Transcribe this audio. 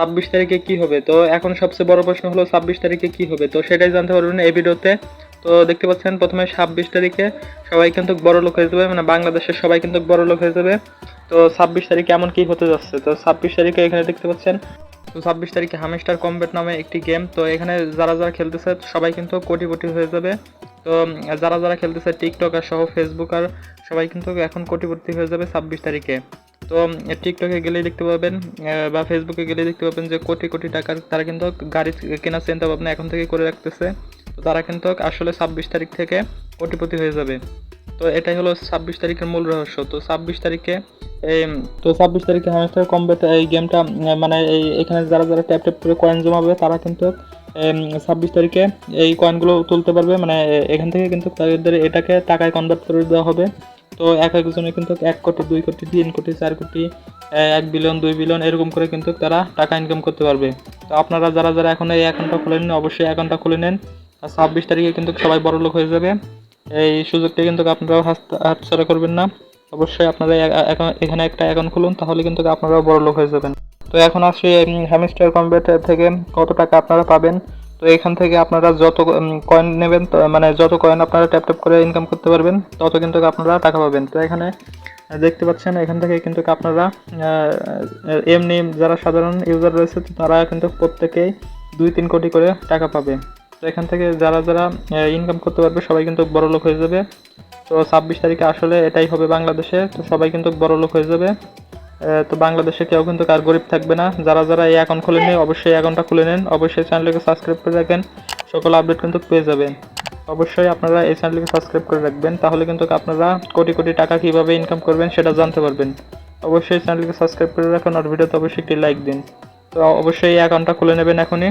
ছাব্বিশ তারিখে কি হবে? তো এখন সবচেয়ে বড় প্রশ্ন হলো ছাব্বিশ তারিখে কি হবে? তো সেটাই জানতে পারবেন এই ভিডিওতে। তো দেখতে পাচ্ছেন প্রথমে ছাব্বিশ তারিখে সবাই কিন্তু বড় লোক হয়ে যাবে মানে বাংলাদেশের সবাই কিন্তু বড় লোক হয়ে যাবে। তো ছাব্বিশ তারিখে এমন কি হতে যাচ্ছে? তো ছাব্বিশ তারিখে এখানে দেখতে পাচ্ছেন, তো ছাব্বিশ তারিখে হামেস্টার কম্বেট নামে একটি গেম। তো এখানে যারা যারা খেলতেছে সবাই কিন্তু কোটিপতি হয়ে যাবে। তো যারা যারা খেলতেছে টিকটক আর সহ ফেসবুক আর সবাই কিন্তু এখন কোটিপতি হয়ে যাবে ছাব্বিশ তারিখে। তো টিকটকে গেলেই দেখতে পাবেন বা ফেসবুকে গেলেই দেখতে পাবেন যে কোটি কোটি টাকার, তারা কিন্তু গাড়ি কেনার চিন্তা ভাবনা এখন থেকে করে রাখতেছে। তো তারা কিন্তু আসলে ছাব্বিশ তারিখ থেকে কোটিপতি হয়ে যাবে। তো এটাই হলো ছাব্বিশ তারিখের মূল রহস্য। তো ছাব্বিশ তারিখে এই তো ছাব্বিশ তারিখে হ্যামস্টার কম্বেট এই গেমটা মানে এই, এখানে যারা যারা ট্যাপ ট্যাপ করে কয়েন জমাবে, তারা কিন্তু ছাব্বিশ তারিখে এই কয়েনগুলো তুলতে পারবে। মানে এখান থেকে কিন্তু তাদের এটাকে টাকায় কনভার্ট করে দেওয়া হবে। তো এক একজনে কিন্তু এক কোটি, দুই কোটি, তিন কোটি, চার কোটি এক বিলিয়ন দুই বিলিয়ন এরকম করে কিন্তু তারা টাকা ইনকাম করতে পারবে। তো আপনারা যারা যারা এখন এই অ্যাকাউন্টটা খুলে নেন, অবশ্যই অ্যাকাউন্টটা খুলে নেন। আর ছাব্বিশ তারিখে কিন্তু সবাই বড় লোক হয়ে যাবে। এই সুযোগটা কিন্তু আপনারাও হাত- হাতছাড়া করবেন না। অবশ্যই আপনারা এখানে একটা অ্যাকাউন্ট খুলুন, তাহলে কিন্তু আপনারাও বড় লোক হয়ে যাবেন। তো এখন আসি হ্যামিস্টার কম্বেট থেকে কত টাকা আপনারা পাবেন? তো এখান থেকে আপনারা যত কয়েন নেবেন মানে যত কয়েন আপনারা ট্যাপ ট্যাপ করে ইনকাম করতে পারবেন, তত কিন্তু আপনারা টাকা পাবেন। তো এখানে দেখতে পাচ্ছেন, এখান থেকে কিন্তু আপনারা এমনি যারা সাধারণ ইউজার রয়েছে তারা কিন্তু প্রত্যেকেই দুই তিন কোটি করে টাকা পাবে। তো এখান থেকে যারা যারা ইনকাম করতে পারবে, সবাই কিন্তু বড় লোক হয়ে যাবে। তো ছাব্বিশ তারিখে আসলে এটাই হবে বাংলাদেশে, তো সবাই কিন্তু বড় লোক হয়ে যাবে। তো বাংলাদেশে কেউ কিন্তু কার গরিব থাকবে না। যারা যারা এই অ্যাকাউন্ট খুলে নেই অবশ্যই অ্যাকাউন্টটা খুলে নেন। অবশ্যই চ্যানেলটিকে সাবস্ক্রাইব করে রাখেন সকল আপডেট কিন্তু পেয়ে যাবেন। অবশ্যই আপনারা এই চ্যানেলকে সাবস্ক্রাইব করে রাখবেন। তাহলে কিন্তু আপনারা কোটি কোটি টাকা কীভাবে ইনকাম করবেন সেটা জানতে পারবেন। অবশ্যই চ্যানেলকে সাবস্ক্রাইব করে রাখুন আর ভিডিওতে অবশ্যই একটি লাইক দিন। তো অবশ্যই এই অ্যাকাউন্টটা খুলে নেবেন এখনই।